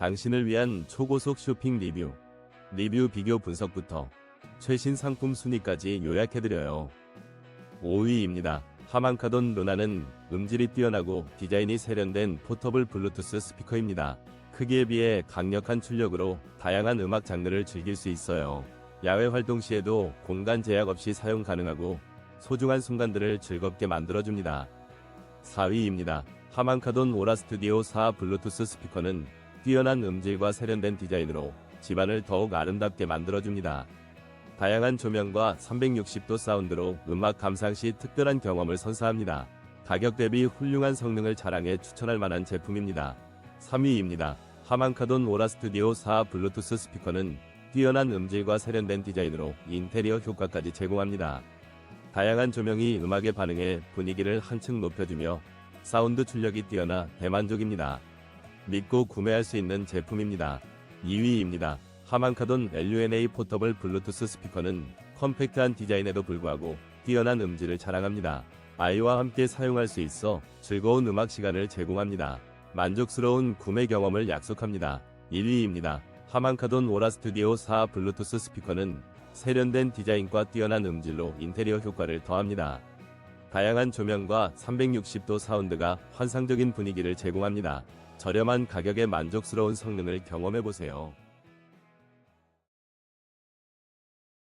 당신을 위한 초고속 쇼핑 리뷰, 리뷰 비교 분석부터 최신 상품 순위까지 요약해드려요. 5위입니다. 하만카돈 루나는 음질이 뛰어나고 디자인이 세련된 포터블 블루투스 스피커입니다. 크기에 비해 강력한 출력으로 다양한 음악 장르를 즐길 수 있어요. 야외 활동 시에도 공간 제약 없이 사용 가능하고 소중한 순간들을 즐겁게 만들어줍니다. 4위입니다. 하만카돈 오라 스튜디오 4 블루투스 스피커는 뛰어난 음질과 세련된 디자인으로 집안을 더욱 아름답게 만들어줍니다. 다양한 조명과 360도 사운드로 음악 감상 시 특별한 경험을 선사합니다. 가격 대비 훌륭한 성능을 자랑해 추천할 만한 제품입니다. 3위입니다. 하만카돈 오라 스튜디오 4 블루투스 스피커는 뛰어난 음질과 세련된 디자인으로 인테리어 효과까지 제공합니다. 다양한 조명이 음악에 반응해 분위기를 한층 높여주며 사운드 출력이 뛰어나 대만족입니다. 믿고 구매할 수 있는 제품입니다. 2위입니다. 하만카돈 LUNA 포터블 블루투스 스피커는 컴팩트한 디자인에도 불구하고 뛰어난 음질을 자랑합니다. 아이와 함께 사용할 수 있어 즐거운 음악 시간을 제공합니다. 만족스러운 구매 경험을 약속합니다. 1위입니다. 하만카돈 오라 스튜디오 4 블루투스 스피커는 세련된 디자인과 뛰어난 음질로 인테리어 효과를 더합니다. 다양한 조명과 360도 사운드가 환상적인 분위기를 제공합니다. 저렴한 가격에 만족스러운 성능을 경험해보세요.